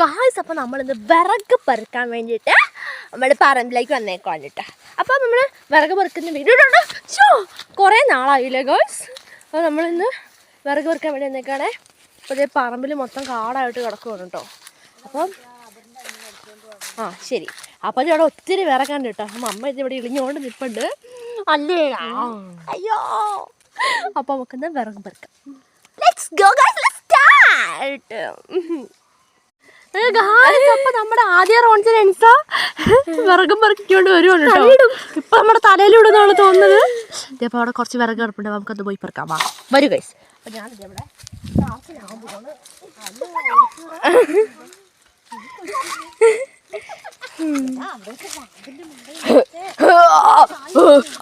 Guys അപ്പോൾ നമ്മളിന്ന് വിറക് പെറുക്കാൻ വേണ്ടിയിട്ട് നമ്മുടെ പറമ്പിലേക്ക് വന്നേക്കാൻ കേട്ടോ അപ്പോൾ നമ്മൾ വിറക് പെറുക്കുന്ന വീഡിയോ ഷോ കുറേ നാളായില്ലേ ഗായ്സ് അപ്പോൾ നമ്മളിന്ന് വിറക് പെറുക്കാൻ വേണ്ടി വന്നേക്കാണേ. അപ്പോൾ ഇതേ പറമ്പിൽ മൊത്തം കാടായിട്ട് കിടക്കുവാണ് കേട്ടോ അപ്പം ആ ശരി. അപ്പം ഇവിടെ ഒത്തിരി വിറകാണ്ട് കേട്ടോ അപ്പം അമ്മ ഇത് ഇവിടെ ഇളിഞ്ഞുകൊണ്ട് നിൽപ്പുണ്ട് അല്ലേ? അയ്യോ. അപ്പോൾ നമുക്കെന്താ വിറക് പെറുക്കാം. Let's go guys let's start അപ്പൊ നമ്മുടെ ആദ്യ റോൺസിന് എൻസ വിറകും പെറുക്കിക്കൊണ്ട് കേട്ടോ. ഇപ്പൊ നമ്മുടെ തലയിലിടുന്നാണ് തോന്നുന്നത്? ഇതേപ്പോ അവിടെ കുറച്ച് വിറക് കിടപ്പുണ്ട്. നമുക്കത് പോയി പെറുക്കാം. വാ. വരൂ കൈസ് അപ്പൊ ഞാനിത് ഇവിടെ ക്ലാസ്സിലാവാൻ പോവാണ്.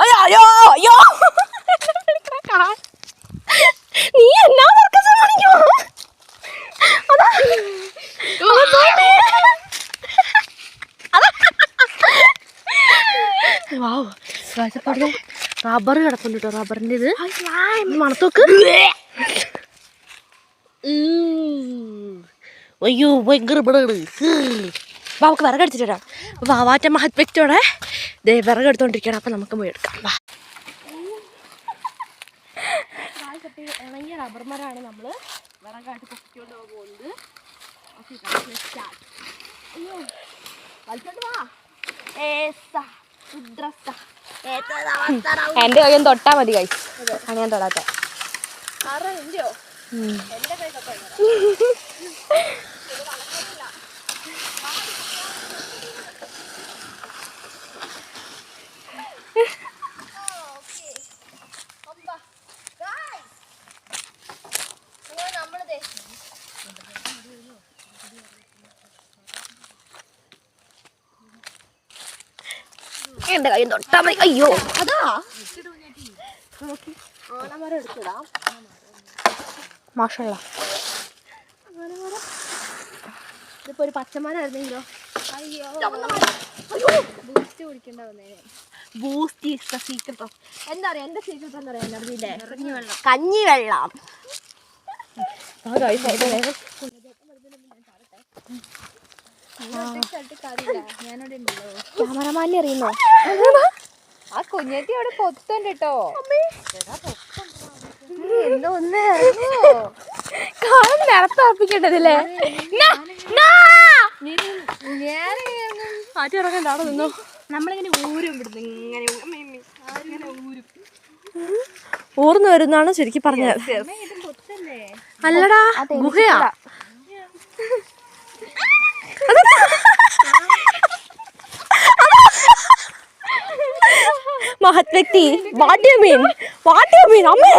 അയ്യോ അയ്യോ അയ്യോ നീ എന്നാ സർക്കസ് കാണിക്കുമോ അതാ അതാ വാവ് കാഴ്ചപ്പാടിലെ റബ്ബർ കിടപ്പുണ്ട് കേട്ടോ റബ്ബറിന്റെ ഇത്. മണത്തോക്ക്. അയ്യോ ഭയങ്കര ഇവിടെയാണ് വാ നമുക്ക് വിറകടിച്ചിട്ട് വാവാറ്റ മഹത് വ്യക്തിയോടെ ദേ വിറകെടുത്തോണ്ടിരിക്കണം അപ്പം നമുക്ക് പോയി എടുക്കാം. വാ. ഇണങ്ങിയ റബ്ബർ മരമാണ് നമ്മൾ വിറകായിട്ട് പൊക്കിക്കൊണ്ട് പോകുന്നത് ഓക്കെ അയ്യോ വലിച്ചോണ്ട് വാ. എന്റെ കയ്യും തൊട്ടാ മതി കൈ അങ്ങനെ ഞാൻ തൊടാത്ത. എന്റെ കൈ എന്റെ കൈ തൊട്ടാ മതി. അയ്യോ. അതാ. എടുത്തിടാം മാഷല്ല ഇതിപ്പോ ഒരു പച്ചമരായിരുന്നെങ്കിലോ? അയ്യോ. ബൂസ്റ്റ് കുടിക്കേണ്ട വന്നേ ബൂസ്റ്റ് ഈസ് ദ സീക്രട്ട് എന്താ പറയാ എന്റെ സീക്രട്ട് എന്താ പറയാ എനർജിന്റെ കഞ്ഞിവെള്ളം ആ guys, അതിന്റെ വേഗം ക്യാമറമാനെ അറിയുന്നോ? ആ കുഞ്ഞേട്ടി അവിടെ പൊത്തുണ്ട് കേട്ടോ. എന്തോ ഒന്ന് കാണാൻ നിറത്തറപ്പിക്കേണ്ടതില്ലേ? ആറ്റി ഇറങ്ങണ്ട അവിടെ നിന്നോ. നമ്മളിങ്ങനെ ഊരും ഇവിടുന്ന് ഇങ്ങനെ അമ്മേ, അമ്മേ. ഇങ്ങനെ ഊരും. ഊർന്നു വരുന്നാണ് ശരിക്കും പറഞ്ഞത്. അല്ലടാ ഗുഹയാ. മഹത് വ്യക്തി what you mean what you mean അമ്മേ?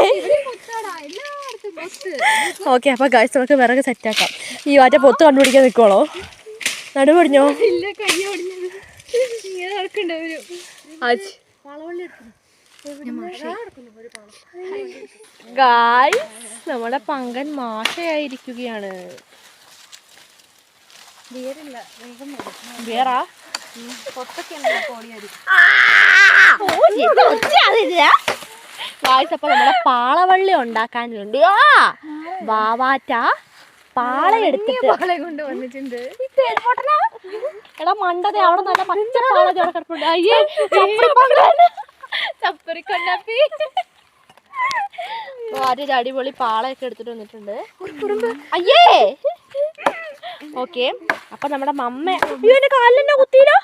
ഓക്കെ അപ്പൊ ഗായ്സ് നമുക്ക് വിറക് സെറ്റാക്കാം ഈ വാറ്റ പൊത്ത് കണ്ടുപിടിക്കാൻ നിൽക്കോളോ നടുപൊടിഞ്ഞോ ഗായ് നമ്മുടെ പങ്കൻ മാഷയായിരിക്കുകയാണ്. വേറാ അപ്പൊ നമ്മുടെ പാളവള്ളി ഉണ്ടാക്കാൻ വേണ്ടി. ആ വാവാറ്റ പാള എടുത്തിട്ട്. എടാ മണ്ടതെ അവിടെ നല്ല പച്ച പാള അയ്യേ. ചപ്പറിക്കൊണ്ടാപ്പി ഒരു അടിപൊളി പാളയൊക്കെ എടുത്തിട്ട് വന്നിട്ടുണ്ട്. അയ്യേ! ഓക്കെ അപ്പൊ നമ്മുടെ മമ്മ അയ്യോ എന്റെ കാലിലെന്താ കുത്തിയില്ലോ?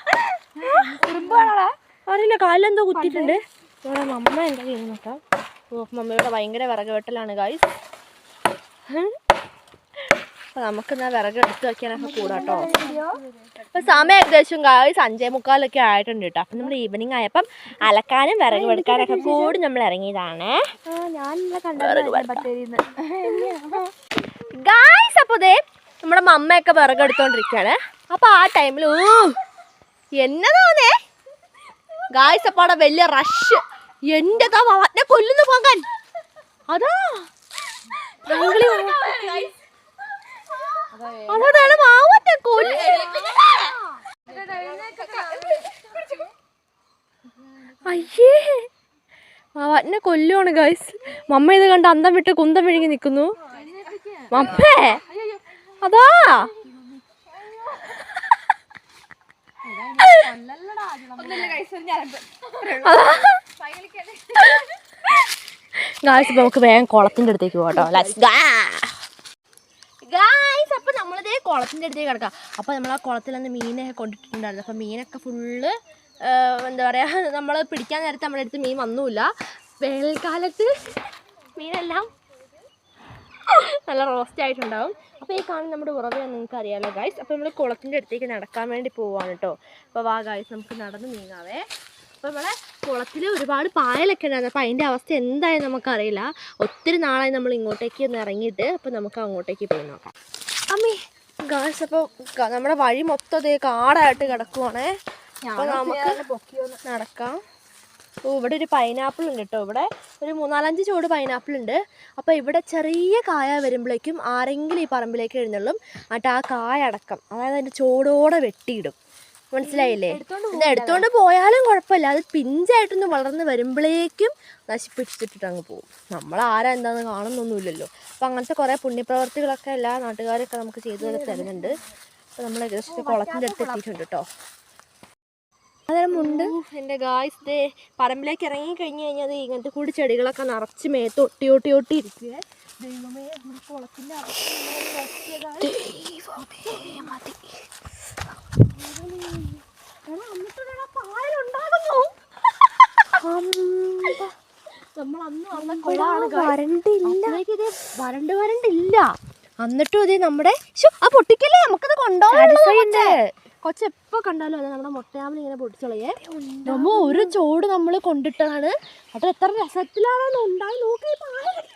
അറിയില്ല കാലിലെന്തോ കുത്തിയിട്ടുണ്ട്. നമ്മുടെ മമ്മ എന്താ ചെയ്യുന്നത് നോക്കാം. ഓ മമ്മയുടെ ഭയങ്കര വിറക് വെട്ടലാണ് ഗായ്സ് അപ്പൊ നമുക്ക് എന്നാ വിറക് എടുത്ത് വെക്കാനൊക്കെ കൂടാട്ടോ അപ്പൊ സമയം ഏകദേശം ഗായ്സ് അഞ്ചേ മുക്കാലൊക്കെ ആയിട്ടുണ്ട് കേട്ടോ അപ്പൊ നമ്മൾ ഈവനിങ് ആയപ്പം അലക്കാനും വിറക് വെടുക്കാനൊക്കെ കൂടി നമ്മൾ ഇറങ്ങിയതാണ്. ഗായ്സ് അപ്പൊ നമ്മുടെ മമ്മയൊക്കെ വിറകെടുത്തോണ്ടിരിക്കാണ് അപ്പൊ ആ ടൈമിൽ എന്നതാന്നേ? എന്നതാണേ അവിടെ വലിയ റഷ് എന്റെ എന്നെ കൊല്ലുന്നു പോകാൻ അതാ. പൈങ്കിളി അതാണ് മാവട്ടെ കൊല്ലു. അയ്യേ. മാവാറ്റിനെ കൊല്ലുവാണ് ഗൈസ് മമ്മ ഇത് കണ്ട് അന്തം വിട്ട് കുന്തം വിഴുങ്ങി നിൽക്കുന്നു. മമ്മേ. അതാ. നമുക്ക് വേഗം കുളത്തിന്റെ അടുത്തേക്ക് പോകട്ടോ ഗായ്സ് അപ്പൊ നമ്മളിതേ കുളത്തിന്റെ അടുത്തേക്ക് കിടക്കാം. അപ്പൊ നമ്മൾ ആ കുളത്തിൽ നിന്ന് മീനൊക്കെ കൊണ്ടിട്ടുണ്ടായിരുന്നു. അപ്പൊ മീനൊക്കെ ഫുള്ള് എന്താ പറയാ നമ്മൾ പിടിക്കാൻ നേരത്തെ നമ്മുടെ അടുത്ത് മീൻ വന്നൂല വേനൽക്കാലത്ത് മീനെല്ലാം നല്ല റോസ്റ്റ് ആയിട്ടുണ്ടാവും. അപ്പോൾ ഈ കാണുന്ന നമ്മുടെ ഉറവയാണ് നിങ്ങൾക്ക് അറിയാമല്ലോ ഗായ്സ് അപ്പോൾ നമ്മൾ കുളത്തിന്റെ അടുത്തേക്ക് നടക്കാൻ വേണ്ടി പോവാണ് കേട്ടോ അപ്പോൾ വാ ഗായ്സ് നമുക്ക് നടന്ന് നീങ്ങാവേ. അപ്പോൾ നമ്മളെ കുളത്തിൽ ഒരുപാട് പായലൊക്കെ ഉണ്ടായിരുന്നു. അപ്പോൾ അതിന്റെ അവസ്ഥ എന്തായാലും നമുക്കറിയില്ല. ഒത്തിരി നാളായി നമ്മൾ ഇങ്ങോട്ടേക്ക് ഒന്ന് ഇറങ്ങിയിട്ട് അപ്പോൾ നമുക്ക് അങ്ങോട്ടേക്ക് പോയി നോക്കാം. അമ്മേ ഗായ്സ് അപ്പോൾ നമ്മുടെ വഴി മൊത്തം അതേ കാടായിട്ട് കിടക്കുവാണേ. അപ്പോൾ നമുക്ക് നടക്കാം. ഓ ഇവിടെ ഒരു പൈനാപ്പിൾ ഉണ്ട് കേട്ടോ ഇവിടെ ഒരു മൂന്നാലഞ്ച് ചൂട് പൈനാപ്പിൾ ഉണ്ട്. അപ്പോൾ ഇവിടെ ചെറിയ കായ വരുമ്പോഴേക്കും ആരെങ്കിലും ഈ പറമ്പിലേക്ക് എഴുന്നള്ളും. എന്നിട്ട് ആ കായ അടക്കം അതായത് അതിന്റെ ചോടോടെ വെട്ടിയിടും. മനസ്സിലായില്ലേ? ഇത് എടുത്തോണ്ട് പോയാലും കുഴപ്പമില്ല. അത് പിഞ്ചായിട്ടൊന്ന് വളർന്ന് വരുമ്പോഴേക്കും നശിപ്പിച്ചിട്ടിട്ട് അങ്ങ് പോകും നമ്മൾ ആരാ എന്താന്ന് കാണുന്നൊന്നുമില്ലല്ലോ. അപ്പം അങ്ങനത്തെ കുറേ പുണ്യപ്രവർത്തികളൊക്കെ എല്ലാ നാട്ടുകാരൊക്കെ നമുക്ക് ചെയ്തു തരുന്നുണ്ട്. അപ്പം നമ്മൾ ഏകദേശം കുളത്തിന്റെ അടുത്ത് എത്തിയിട്ടുണ്ട് കേട്ടോ. അതിനുമുണ്ട് എന്റെ ഗായ്സ് ദേ പറമ്പിലേക്ക് ഇറങ്ങി കഴിഞ്ഞു കഴിഞ്ഞാൽ ഇങ്ങനത്തെ കൂടി ചെടികളൊക്കെ നിറച്ച് മേത്ത് ഒട്ടി ഒട്ടി ഒട്ടി. ഇരിക്കുക ദൈവമേ കുളത്തിന്റെ വരണ്ട് വരണ്ടില്ല. എന്നിട്ടും ഇത് നമ്മുടെ ആ പൊട്ടിക്കല്ലേ? നമുക്കത് കൊണ്ടുപോകാനുണ്ട് കൊച്ചെപ്പോ കണ്ടാലും അതെ നമ്മുടെ മുട്ടയാമൽ ഇങ്ങനെ പൊട്ടിച്ചളയേ. നമ്മ ഒരു ചോട് നമ്മൾ കൊണ്ടിട്ടതാണ്. അത് എത്ര രസത്തിലാണെന്ന് ഉണ്ടായി നോക്ക് ഈ പാലൊക്കെ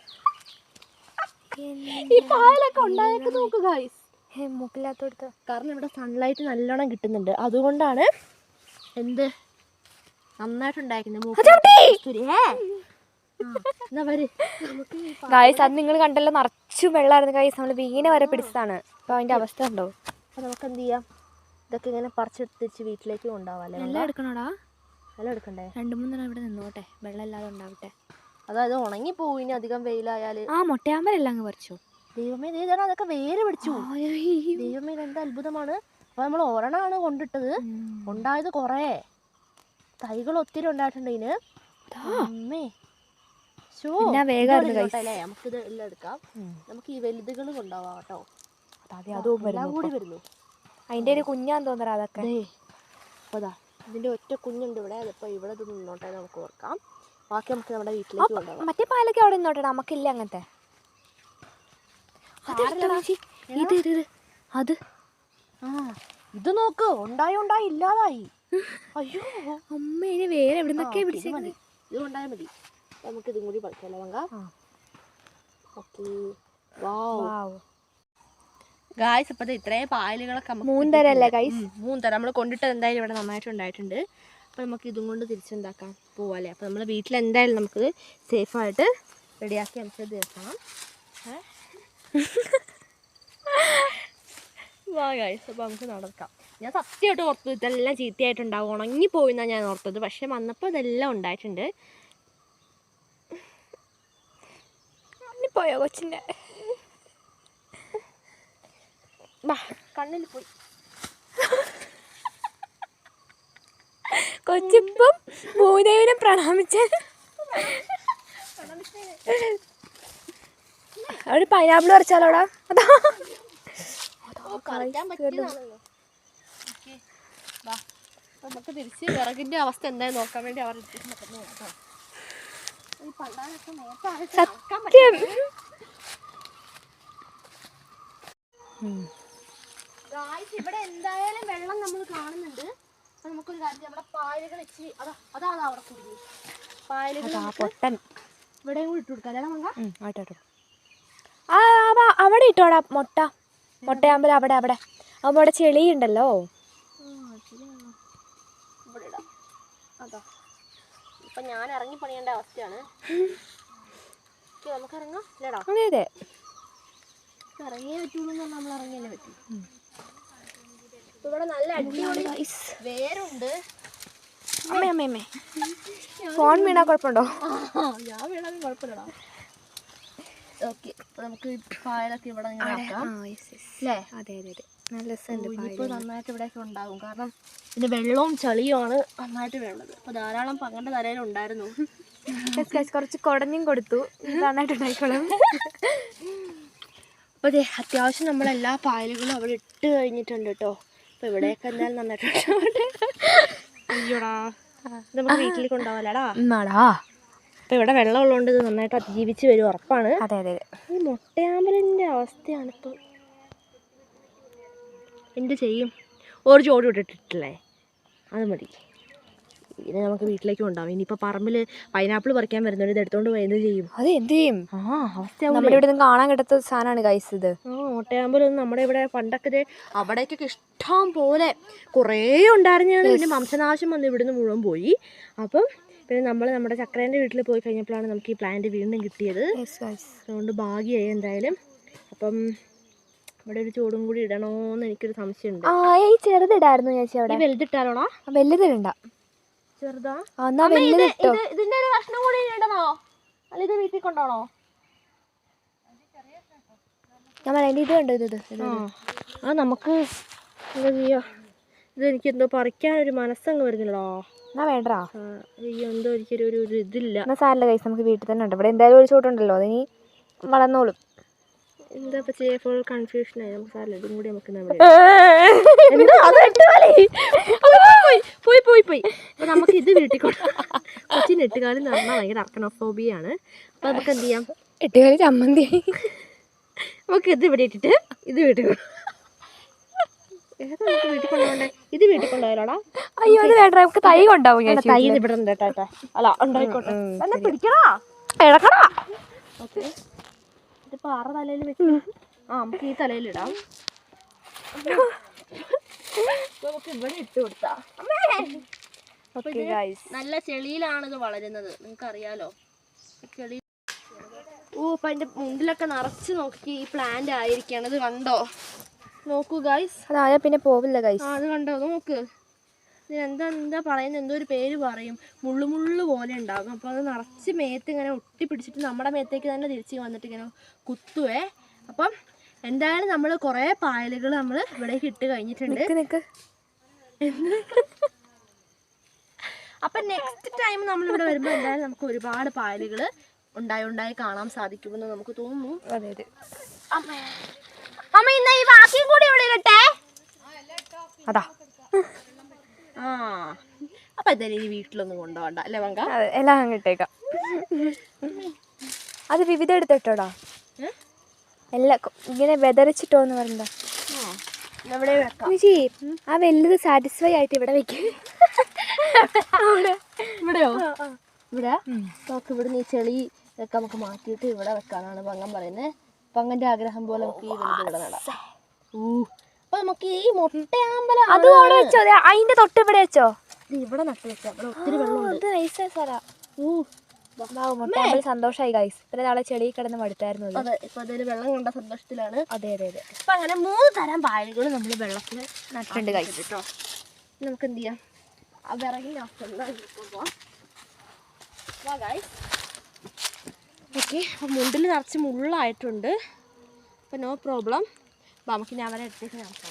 ഈ പായലൊക്കെ ഉണ്ടായൊക്കെ നോക്ക് ഗൈസ് മൂക്കില്ലാത്തോടത്ത്. കാരണം ഇവിടെ സൺലൈറ്റ് നല്ലോണം കിട്ടുന്നുണ്ട്. അതുകൊണ്ടാണ് എന്ത് ഗായ്സ് അത് നിങ്ങൾ കണ്ടല്ലോ നിറച്ചു വെള്ളമായിരുന്നു. ഗായ്സ് നമ്മൾ വീണ വരെ പിടിച്ചതാണ്. അപ്പൊ അതിന്റെ അവസ്ഥ ഉണ്ടോ? അപ്പൊ നമുക്ക് എന്ത് ചെയ്യാം? ഇതൊക്കെ ഇങ്ങനെ പറിച്ചെടുത്തിച്ച് വീട്ടിലേക്ക് കൊണ്ടുപോകാം അല്ലേ വെള്ളം എടുക്കണോടാ? വെള്ളം എടുക്കണ്ടേ? രണ്ടു മൂന്നെണ്ണം ഇവിടെ നിന്നോട്ടെ. വെള്ളം ഇല്ലാതെ ഉണ്ടാവട്ടെ. അതായത് ഉണങ്ങി പോയിന് അധികം വെയിലായാൽ. ആ മുട്ടയാമ്പലെല്ലാം അങ്ങ് പറിച്ചു? ദൈവമേ ഇതാണ്? അതൊക്കെ വേര് പിടിച്ചു. ദൈവമേ എന്ത് അത്ഭുതമാണ്. അപ്പൊ നമ്മൾ ഒരെണ്ണമാണ് കൊണ്ടിട്ടത്. ഉണ്ടായത് കുറേ. തൈകൾ ഒത്തിരി ഉണ്ടായിട്ടുണ്ട് ഇതിന്. അമ്മേ? നമുക്കിത് എല്ലാം എടുക്കാം. നമുക്ക് ഈ വലുതുകൾ കൊണ്ടുപോവാം കേട്ടോ. അതെ എല്ലാം കൂടി വരുന്നു. അതിന്റെ ഒരു കുഞ്ഞാന്ന് തോന്നറ അതൊക്കെ. ഇതിന്റെ ഒറ്റ കുഞ്ഞുണ്ട് ഇവിടെ. അതിപ്പോ ഇവിടെ ഇത് നിന്നോട്ടെ നമുക്ക് ഓർക്കാം. ബാക്കി നമുക്ക് നമ്മുടെ വീട്ടിലേക്ക് കൊണ്ടുപോകാം. മറ്റേ പാലൊക്കെ അവിടെ നിന്നോട്ടെ നമുക്കില്ല അങ്ങനത്തെ. ഇത് ഇത് അത്. ആ ഇത് നോക്ക്. ഉണ്ടായി ഉണ്ടായി ഇല്ലാതായി. അയ്യോ. അമ്മ ഇനി വേറെ എവിടുന്നൊക്കെ നിന്നൊക്കെ ഇത് മതി. ഇത് കൊണ്ടായാൽ മതി. നമുക്ക് ഇതും കൂടി പഠിക്കാമല്ലോ വങ്ക. വാവ് ഗായ്സ് അപ്പോൾ ഇത്രയും പായലുകളൊക്കെ നമുക്ക് മൂന്ന് ഗൈസ് അല്ലേ കിട്ടിയിട്ടുണ്ട്. guys? ഉം, മൂന്ന് തരം. നമ്മൾ കൊണ്ടിട്ട് എന്തായാലും ഇവിടെ നന്നായിട്ട് ഉണ്ടായിട്ടുണ്ട്. അപ്പോൾ നമുക്ക് ഇതും കൊണ്ട് തിരിച്ചെന്താക്കാം പോവാല്ലേ? അപ്പോൾ നമ്മൾ വീട്ടിൽ എന്തായാലും നമുക്ക് സേഫ് ആയിട്ട് റെഡിയാക്കി നമുക്ക് തീർക്കണം? വാ ഗൈസ് അപ്പോൾ നമുക്ക് നടക്കാം. ഞാൻ സത്യമായിട്ട് ഓർത്തു ഇതെല്ലാം ചീത്തയായിട്ടുണ്ടാവും. ഉണങ്ങി എന്നാണ് ഞാൻ ഓർത്തത്. പക്ഷെ വന്നപ്പോൾ ഇതെല്ലാം ഉണ്ടായിട്ടുണ്ട്. പോയോ കൊച്ചിന്റെ? കണ്ണിൽ പോയി. കൊച്ചിപ്പം ഭൂദേവിനെ പ്രണാമിച്ച. അവിടെ പൈനാപ്പിൾ അതാ? വാ. നമുക്ക് തിരിച്ച് വിറകിന്റെ അവസ്ഥ എന്തായാലും നോക്കാൻ വേണ്ടി അവർ സത്യം. ഗായ്സ് ഇവിടെ എന്തായാലും വെള്ളം നമ്മൾ കാണുന്നുണ്ട്. അപ്പൊ നമുക്കൊരു കാര്യം. നമ്മുടെ പായലുകൾ ഇച്ചിരി അതാ അതാണ് അവിടെ കുടുങ്ങി പായലുകൾ അതാ പൊട്ടൻ. ഇവിടെയും കൂടി ഇട്ട് കൊടുക്കാം. അല്ലേ ആ, അവിടെ ഇട്ടോടാ മുട്ട. മുട്ടയാകുമ്പോൾ അവിടെ അവിടെ. അപ്പോൾ അവിടെ ചെളിയുണ്ടല്ലോ അതാ. ഇപ്പൊ ഞാൻ ഇറങ്ങി പണിയേണ്ട അവസ്ഥയാണ്. നമുക്ക് ഇറങ്ങാം അതെ അതെ. ഇറങ്ങിയേ പറ്റുള്ളൂ നമ്മൾ ഇറങ്ങിയല്ലേ പറ്റൂ. ഇവിടെ നല്ല അടിപൊളി വേരുണ്ട്. അമ്മേ അമ്മേ അമ്മേ. ഫോൺ വീണാ കുഴപ്പമുണ്ടോ? ഞാൻ വീണാലും കുഴപ്പമില്ലടാ. ഓക്കെ നമുക്ക് പായലൊക്കെ ഇവിടെ അല്ലേ? അതെ അതെ അതെ. നല്ല രസമുണ്ട് ഇനിയിപ്പോൾ നന്നായിട്ട് ഇവിടെയൊക്കെ ഉണ്ടാകും കാരണം പിന്നെ വെള്ളവും ചളിയുമാണ് നന്നായിട്ട് വേണ്ടത്. അപ്പോൾ ധാരാളം പങ്കണ്ട തലയിലുണ്ടായിരുന്നു കുറച്ച് കുടഞ്ഞും കൊടുത്തു. നന്നായിട്ട് ഉണ്ടായിക്കോളും. അപ്പോൾ അതെ അത്യാവശ്യം നമ്മളെല്ലാ പായലുകളും അവിടെ ഇട്ട് കഴിഞ്ഞിട്ടുണ്ട് കേട്ടോ. അപ്പോൾ ഇവിടെയൊക്കെ എന്തായാലും നന്നായിട്ട് അയ്യോടാ. നമുക്ക് വീട്ടിൽ കൊണ്ടുപോകാലടാ. എന്നാടാ അപ്പോൾ ഇവിടെ വെള്ളം ഉള്ളതുകൊണ്ട് ഇത് നന്നായിട്ട് അതിജീവിച്ച് വരും ഉറപ്പാണ്. അതെ അതെ ഈ മുട്ടയാമ്പലിന്റെ അവസ്ഥയാണ് ഇപ്പൊ. എന്ത് ചെയ്യും? ഒരു ചോട് വിട്ടിട്ടില്ലേ അത് മതി. ഇത് നമുക്ക് വീട്ടിലേക്ക് കൊണ്ടാവും ഇനിയിപ്പോൾ പറമ്പിൽ പൈനാപ്പിൾ പറിക്കാൻ വരുന്നവർ ഇത് എടുത്തോണ്ട് പോയി എന്ത് ചെയ്യും? അത് എന്ത് ചെയ്യും? ആ നമ്മുടെ ഇവിടെ നിന്ന് കാണാൻ കിട്ടാത്ത സാധനമാണ് ഗൈസ് ഇത്. ആ മുട്ടയാമ്പലൊന്നും നമ്മുടെ ഇവിടെ പണ്ടൊക്കെ ദേ അവിടേക്കൊക്കെ ഇഷ്ടം പോലെ കുറേ ഉണ്ടായിരുന്നാണ് പിന്നെ വംശനാശം വന്ന് ഇവിടുന്ന് മുഴുവൻ പോയി. അപ്പം പിന്നെ നമ്മൾ നമ്മുടെ ചക്രേന്റെ വീട്ടിൽ പോയി കഴിഞ്ഞപ്പോഴാണ് നമുക്ക് ഈ പ്ലാന്റ് വീണ്ടും കിട്ടിയത്. അതുകൊണ്ട് ഭാഗ്യമായി എന്തായാലും. അപ്പം ഇവിടെ ഒരു ചൂടും കൂടി ഇടണോന്ന് എനിക്കൊരു സംശയമുണ്ട്. ആ ഈ ചെറുതിടായിരുന്നു ചേച്ചി അവിടെ. വലുതിട്ടാലോണോ വലുതിട്ടാലോടാ വലുതിടണ്ട ചെറുതാ. എന്നാ ഇതിന്റെ ഒരു കഷ്ണം കൂടി ഇടണോ? അല്ല ഇത് വീട്ടിൽ കൊണ്ടോണോ? ഞാൻ പറയാം ഇത് കണ്ടോ ഇത് ഇത് ഇത്. ആ നമുക്ക് എന്താ ചെയ്യാ? ഇത് എനിക്ക് എന്തോ പറിക്കാനൊരു മനസ്സങ്ങ് വരുന്നില്ലടോ. എന്നാ അയ്യോ എന്തോ എനിക്കൊരു ഒരു ഒരു ഇതില്ല. എന്നാ സാറില്ല കൈസ് നമുക്ക് വീട്ടിൽ തന്നെ ഉണ്ട്. ഇവിടെ എന്തായാലും ഒരു ചോട്ടുണ്ടല്ലോ അതിനി വളർന്നോളും. എന്താ ചെയ്യാ? ഫുൾ കൺഫ്യൂഷൻ ആയി. നമുക്ക് സാറില്ല ഇതും കൂടി നമുക്ക് പോയി പോയി പോയി അപ്പൊ നമുക്ക് ഇത് വീട്ടിൽ കൊണ്ട് കൊച്ചിന് എട്ടുകാലി എന്ന് പറഞ്ഞാൽ ഭയങ്കര അർക്കണോഫോബിയാണ് അപ്പൊ നമുക്ക് എന്ത് ചെയ്യാം? എട്ടുകാലി ചമ്മന്തി. നമുക്ക് ഇത് ഇവിടെ ഇട്ടിട്ട് ഇത് വീട്ടിൽ ഏതാ നമുക്ക് വീട്ടിൽ കൊണ്ടുപോകണ്ടേ? ഇത് വീട്ടിൽ കൊണ്ടുപോയാലോടാ. അയ്യോ അത് വേണ്ട. നമുക്ക് തൈ കൊണ്ടാവും തൈ ഇവിടെ ഉണ്ട് കേട്ടോ. അല്ല ഉണ്ടായിക്കോട്ടെ. എന്നെ പിടിക്കടാ. ഇളക്കടാ. ഓക്കെ. ഇതിപ്പോ ആറ് തലയിൽ വെച്ച് ആ നമുക്ക് ഈ തലയിൽ ഇടാം. നമുക്ക് ഇവിടെ ഇട്ട് കൊടുത്താ. നല്ല ചെളിയിലാണ് ഇത് വളരുന്നത്. നിങ്ങൾക്ക് അറിയാലോ ചെളി ഓ അപ്പൊ അതിന്റെ മുണ്ടിലൊക്കെ നിറച്ച് നോക്കി ഈ പ്ലാന്റ് ആയിരിക്കണം ഇത് കണ്ടോ? നോക്കൂ ഗൈസ് അതായ പിന്നെ പോവില്ല ആ ഗൈസ് അത് കണ്ടോ? നോക്ക്. ഇതിന് എന്താ എന്താ പറയുന്നത് എന്തോ ഒരു പേര് പറയും. മുള്ളു മുള്ളു പോലെ ഉണ്ടാകും. അപ്പോൾ അത് നിറച്ച് മേത്ത് ഇങ്ങനെ ഒട്ടി പിടിച്ചിട്ട് നമ്മുടെ മേത്തേക്ക് തന്നെ തിരിച്ച് വന്നിട്ട് ഇങ്ങനെ കുത്തുവേ. അപ്പം എന്തായാലും നമ്മൾ കുറേ പായലുകൾ നമ്മൾ ഇവിടെ ഇട്ട് കഴിഞ്ഞിട്ടുണ്ട്. അപ്പം നെക്സ്റ്റ് ടൈം നമ്മൾ ഇവിടെ വരുമ്പോൾ എന്തായാലും നമുക്ക് ഒരുപാട് പായലുകൾ ഉണ്ടായി ഉണ്ടായി കാണാൻ സാധിക്കുമെന്ന് നമുക്ക് തോന്നുന്നു. അതെ അതെ. അമ്മേ. അമ്മ ഇന്ന് ഈ ബാക്കിയും കൂടി ഇവിടെ ഇടട്ടെ. അതാ. ആ. അപ്പം എന്തായാലും ഇനി വീട്ടിലൊന്നും കൊണ്ടുപോകണ്ട. അല്ലേ വങ്ക എല്ലാം അങ്ങോട്ടേക്കാം അത് വിവിധ എടുത്തിട്ടോടാ? എല്ലാ ഇങ്ങനെ വെതറിച്ചിട്ടോ എന്ന് പറഞ്ഞാ ആ വലുത് സാറ്റിസ്ഫൈ ആയിട്ട് ഇവിടെ വെക്കും. ഇവിടെയോ? ഇവിടെ? നമുക്ക് ഇവിടെ ഈ ചെളി ഒക്കെ നമുക്ക് മാറ്റിയിട്ട് ഇവിടെ വെക്കാനാണ് പങ്കം പറയുന്നത്. പങ്ങന്റെ ആഗ്രഹം പോലെ നമുക്ക് ഈ വലുത് ഇവിടെ നടാം. ഊ. അപ്പൊ നമുക്ക് ഈ മുട്ടയാമ്പലം അത് അവിടെ വെച്ചോ. ദേ അതിന്റെ തൊട്ട് ഇവിടെ വെച്ചോ. ഇവിടെ നട്ട് വെക്കാം ഇവിടെ ഒത്തിരി വെള്ളമുണ്ട് അത് നൈസാ സാറാ. ഊ. മുട്ടാമ്പിൾ സന്തോഷമായി ഗൈസ് ഇത്ര നാളെ ചെളി കിടന്ന് മടുത്തായിരുന്നു അത് അതെ ഇപ്പൊ അതിൽ വെള്ളം കണ്ട സന്തോഷത്തിലാണ്. അതെ അതെ അതെ. അപ്പൊ അങ്ങനെ മൂന്ന് തരം പായലുകൾ നമ്മൾ വെള്ളത്തിൽ നട്ടുണ്ട് ഗൈസ് കേട്ടോ. നമുക്ക് എന്ത് ചെയ്യാം? ആ വിറകിന്റെ അവസ്ഥ ഓക്കെ മുണ്ടിൽ നിറച്ച് മുള്ളായിട്ടുണ്ട്. അപ്പം നോ പ്രോബ്ലം. അപ്പം നമുക്ക് ഞാൻ അവരെ എടുത്തേക്ക് നടക്കാം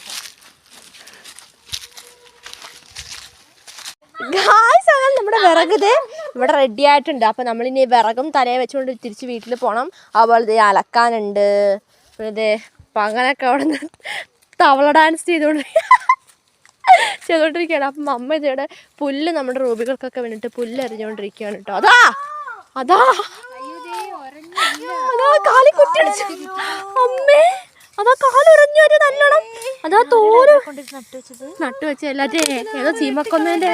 ഗായ്സ് അങ്ങനെ നമ്മുടെ വിറക് ഇവിടെ റെഡി ആയിട്ടുണ്ട്. അപ്പം നമ്മളിനി വിറകും തലയെ വെച്ചുകൊണ്ട് തിരിച്ച് വീട്ടിൽ പോകണം അതുപോലെ ദേ അലക്കാനുണ്ട്. പിന്നെ അപ്പം അവിടെ നിന്ന് തവള ഡാൻസ് ചെയ്തുകൊണ്ട് ചെയ്തുകൊണ്ടിരിക്കുകയാണ് അപ്പം അമ്മ ഇതിവിടെ പുല്ല് നമ്മുടെ റൂബികൾക്കൊക്കെ വേണ്ടിയിട്ട് പുല്ല് എറിഞ്ഞുകൊണ്ടിരിക്കുകയാണ് കേട്ടോ. അതാ! അതാ! അതാ കാലി കുത്തിയടിച്ചു അമ്മേ! അതാ കാലുറഞ്ഞു ഒരു നല്ലോണം. അതാ തോര് നട്ടു വെച്ച എല്ലാറ്റേ ഏതോ ചീമക്കൊന്നതിന്റെ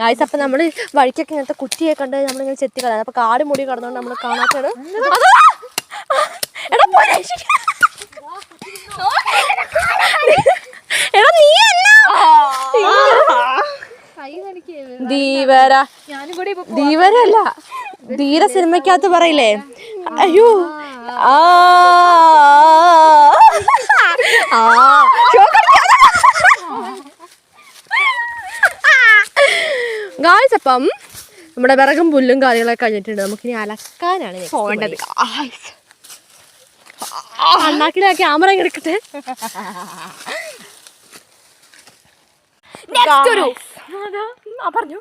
ഗായ്സ് അപ്പൊ നമ്മൾ വഴിക്കൊക്കെ ഇങ്ങനത്തെ കുറ്റിയെ കണ്ട് നമ്മളിങ്ങനെ ചെത്തി കളയാം. അപ്പൊ കാട് മുടി കടന്നുകൊണ്ട് നമ്മൾ കാണാത്തത്! എടാ പോയി. എടാ നീ ധീവര ധീവരല്ല ധീര സിനിമക്കകത്ത് പറയില്ലേ? അയ്യോ. ആ. ഗായ്സ് അപ്പം നമ്മുടെ വിറകും പുല്ലും കാര്യങ്ങളൊക്കെ കഴിഞ്ഞിട്ടുണ്ട്. നമുക്കിനി അലക്കാനാണ് പോകേണ്ടത്. അണ്ണാക്കിലെ ക്യാമറ എടുക്കട്ടെ? പറഞ്ഞു.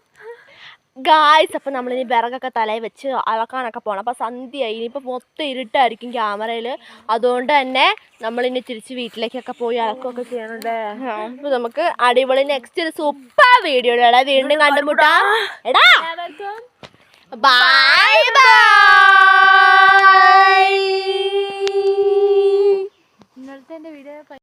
ഗായ്സ് അപ്പോൾ നമ്മളിനി വിറകൊക്കെ തലയിൽ വെച്ച് അളക്കാനൊക്കെ പോകണം അപ്പം സന്ധ്യയായി. ഇനിയിപ്പോൾ മൊത്തം ഇരുട്ടായിരിക്കും ക്യാമറയിൽ. അതുകൊണ്ട് തന്നെ നമ്മളിനി തിരിച്ച് വീട്ടിലേക്കൊക്കെ പോയി അളക്കുകയൊക്കെ ചെയ്യണുണ്ട്. അപ്പം നമുക്ക് അടിപൊളി നെക്സ്റ്റ് ഒരു സൂപ്പർ വീഡിയോ എടാ വീണ്ടും കണ്ടുമുട്ടാം. എടാ. ബൈ ബൈ ഇന്നലത്തെ വീഡിയോ